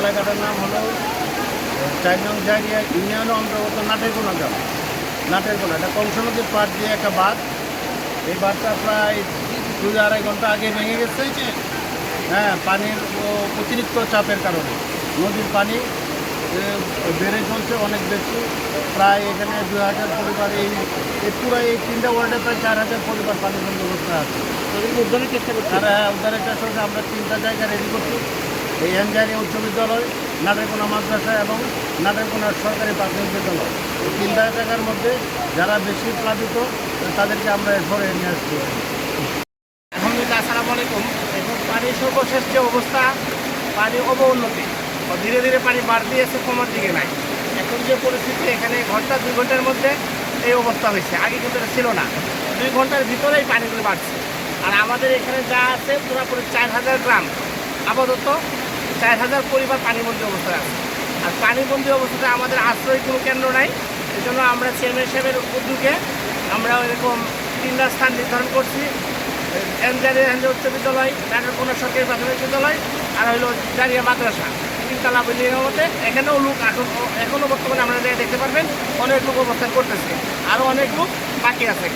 এলাকাটার নাম হলো চার নং জায়গা ইউনিয়ন অন্তর্গত নাটেরকোনা গ্রাম নাটেরকোনা এটা কংস নদীর পাড় দিয়ে একটা বাঁধ। এই বাঁধটা প্রায় দুই আড়াই ঘণ্টা আগে ভেঙে গেছে। হ্যাঁ পানির অতিরিক্ত চাপের কারণে। নদীর পানি বেড়ে চলছে অনেক বেশি। প্রায় এখানে দুই হাজার পরিবার এই পুরো এই তিনটা ওয়ার্ডে প্রায় চার হাজার পরিবার পানি অবস্থা আছে। উদ্ধারের চেষ্টা করছে। তারা উদ্ধারের চেষ্টা আমরা তিনটা জায়গা রেডি করছি। এই এনজারি উচ্চ বিদ্যালয়, নাটেরকোনা মাদ্রাসা এবং নাটেরকোনা সরকারি প্রাথমিক বিদ্যালয়। এই তিনটা জায়গার মধ্যে যারা বেশি প্লাবিত, তাদেরকে আমরা এরপরে নিয়ে আসছি। আলহামদুলিল্লাহ, আসসালামু আলাইকুম। এখন পানির সর্বশেষ যে অবস্থা পানি অবউন্নতি ধীরে ধীরে পানি বাড়তে এসে কমার দিকে নাই। এখন যে পরিস্থিতি, এখানে ঘণ্টা দুই ঘণ্টার মধ্যে এই অবস্থা হয়েছে। আগে কিন্তু এটা ছিল না। দুই ঘণ্টার ভিতরেই পানিগুলো বাড়ছে। আর আমাদের এখানে যা আছে, পুরোপুরি চার হাজার গ্রাম আপাতত চার হাজার পরিবার পানিবন্দী অবস্থায় আছে। আর পানিবন্দী অবস্থাতে আমাদের আশ্রয় কোনো কেন্দ্র নাই। এই জন্য আমরা চেয়ারম্যান সাহেবের উদ্যোগে আমরা এরকম তিনটা স্থান নির্ধারণ করছি। এনজারি এনজে উচ্চ বিদ্যালয় নাটোর কোনো সরকারি প্রাথমিক বিদ্যালয়, আর হইল জারিয়া মাদ্রাসা। তিনতলা বিল্ডিংয়ের মধ্যে এখানেও লোক এখন এখনও বর্তমানে আপনারা দেখতে পারবেন। অনেক লোক অবস্থান করতেছে। আরও অনেক লোক বাকি আছে।